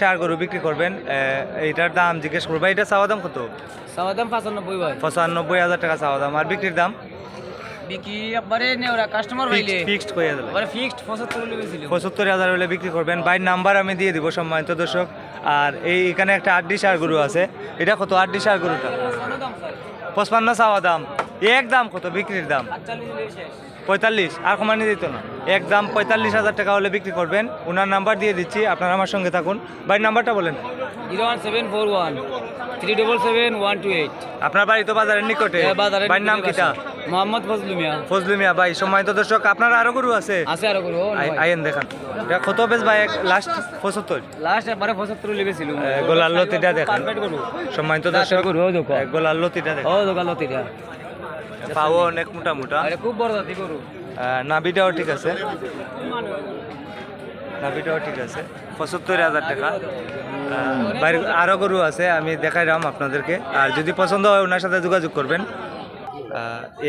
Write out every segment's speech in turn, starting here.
Share গরু বিক্রি করবেন এ, এইটার দাম জিজ্ঞেস করব। এটা চাওয়া দাম কত? চাওয়া দাম পঁচানব্বই পঁচানব্বই হাজার টাকা চাওয়া দাম। আর বিক্রির দাম? বিক্রি একবারে নেওরা কাস্টমার পাইলে ফিক্সড হাজার হলে বিক্রি করবেন। বাইর নাম্বার আমি দিয়ে দিব সম্মানিত দর্শক। আর এই এখানে একটা আড্ডি সার গরু আছে। এটা কত? আড্ডি সার গরুটা? পঁচপান্ন চাওয়া দাম। এক দাম কত? বিক্রির দাম? পঁয়তাল্লিশ আর কমানি দিত না। এক দাম পঁয়তাল্লিশ হাজার টাকা হলে বিক্রি করবেন। ওনার নাম্বার দিয়ে দিচ্ছি আপনারা আমার সঙ্গে থাকুন। বাড়ির নাম্বারটা বলেন। Zero one seven four one three double seven one two eight. আপনার বাড়ি তো বাজারের নিকটে। বাড়ির নাম কিটা মোহাম্মদ ফজলু মিয়া। ফজলু মিয়া ভাই সম্মানিত দর্শক আপনার আরও গরু আছে? আছে আরও করব আই- আইয়েন দেখান। এটা কত বেশ ভাই লাস্ট পঁচাত্তর? লাস্ট একবারে পঁচাত্তর লেগেছিল গোলার লতিটা দেখেন। সম্মানিত দর্শক দেখো এ, লতিটা দেখেন। ও দোকান লতিটা। পাও অনেক মোটা মোটা আরে খুব বড় জাতি করু নাবিটাও ঠিক আছে। নাবিটাও ঠিক আছে। পঁচাত্তর হাজার টাকা। বাইরে আরও গরু আছে আমি দেখাই দেখাইলাম আপনাদেরকে। আর যদি পছন্দ হয় ওনার সাথে যোগাযোগ করবেন।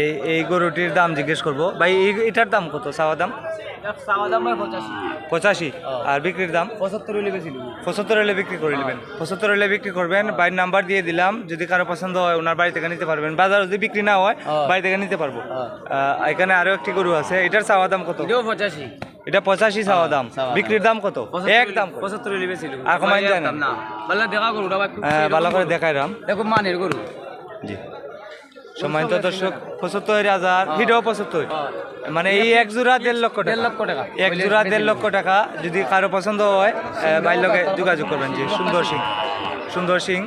এই এই গরুটির দাম জিজ্ঞেস করব। ভাই এটার দাম কত? চাওয়া দাম? পঁচাশি। আর বিক্রির দাম? পঁচাত্তর লেগেছিল পঁচাত্তর হলে বিক্রি করে নেবেন। পঁচাত্তর হলে বিক্রি করবেন বাড়ির নাম্বার দিয়ে দিলাম যদি কারও পছন্দ হয় ওনার বাড়ি থেকে নিতে পারবেন। বাজার যদি বিক্রি না হয় হ্যাঁ। বাড়ি থেকে নিতে পারব। হ্যাঁ। এখানে আরও একটি গরু আছে এটার চাওয়া দাম কত? পঁচাশি। এটা পঁচাশি চাওয়া দাম। বিক্রির দাম কত? এক দাম কত? পঁচাত্তর আর কমাই যায় না? না দেখা খুব হ্যাঁ, ভালো করে দেখাই রাম। দেখো মানের গরু। জি। সম্মানিত দর্শক পঁচাত্তর হাজার হিটাও পঁচাত্তর। মানে এই এক জোড়া দেড় লক্ষ দেড় টাকা লক্ষ টাকা। এক জোড়া দেড় লক্ষ টাকা। যদি কারও পছন্দ হয় বাইর লগে যোগাযোগ করবেন জি সুন্দর সিং। সুন্দর সিং।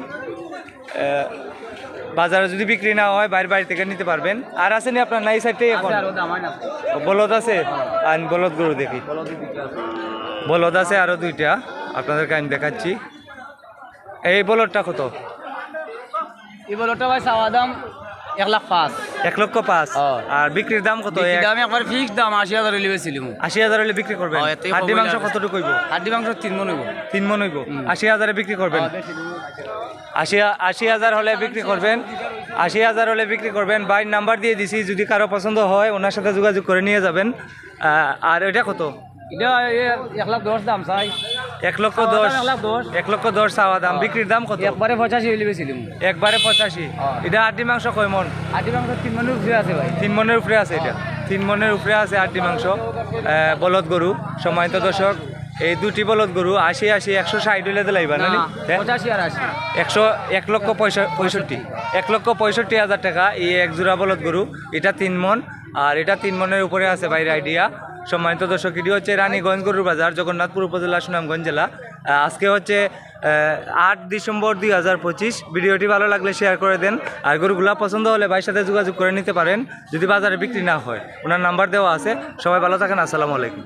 বাজারে যদি বিক্রি না হয় বাইরের বাড়ি থেকে নিতে পারবেন। আর আছে নি আপনার নাই সাইডে এখন? বলদ আছে? আর বলদ গরু দেখি। বলদ আছে। আরও দুইটা। আপনাদেরকে আমি দেখাচ্ছি। এই বলদটা কত? এই বলটা ভাই চাওয়া দাম এক লাখ পাঁচ। এক লক্ষ পাঁচ। আর বিক্রির দাম কত? দাম একবার ফিক্স দাম আশি হাজার লেগেছিল আশি হাজার হলে বিক্রি করবেন? হাড্ডি মাংস। কতটুকু হইব? হাড্ডি মাংস তিন মন হইব। তিন মন হইব। আশি হাজারে বিক্রি করবেন? আশি আশি হাজার হলে বিক্রি করবেন? আশি হাজার হলে বিক্রি করবেন? বাইর নাম্বার দিয়ে দিছি। যদি কারও পছন্দ হয় ওনার সাথে যোগাযোগ করে নিয়ে যাবেন। আর এটা কত? এটা এক লাখ দশ দাম চাই। এক লক্ষ দশ এক লক্ষ দশ চাওয়া দাম। বিক্রির দাম কত? একবারে পঁচাশি লেগেছিল একবারে পঁচাশি। হ্যাঁ। এটা আটটি মাংস কয় মন? হাড্ডি মাংস তিন মনের উপরে আছে ভাই। তিন মনের উপরে আছে এটা। তিন মনের উপরে আছে আটটি মাংস। বলদ গরু। সম্মানিত দর্শক এই দুটি বলদ গরু আশি আশি একশো ষাট হলে দিলাইবা না না, একশো এক লক্ষ পঁয়ষ- পঁয়ষট্টি। এক লক্ষ পঁয়ষট্টি হাজার টাকা এই এক জোড়া বলদ গরু। এটা তিন মন। আর এটা তিন মনের উপরে আছে বাইরে আইডিয়া সম্মানিত দর্শক, এটি হচ্ছে রানীগঞ্জ গরুর বাজার জগন্নাথপুর উপজেলা, সুনামগঞ্জ জেলা। আজকে হচ্ছে আট ডিসেম্বর দুই হাজার পঁচিশ। ভিডিওটি ভালো লাগলে শেয়ার করে দেন। আর গরুগুলা পছন্দ হলে ভাইয়ের সাথে যোগাযোগ করে নিতে পারেন, যদি বাজারে বিক্রি না হয়। ওনার নাম্বার দেওয়া আছে। সবাই ভালো থাকেন, আসসালামু আলাইকুম।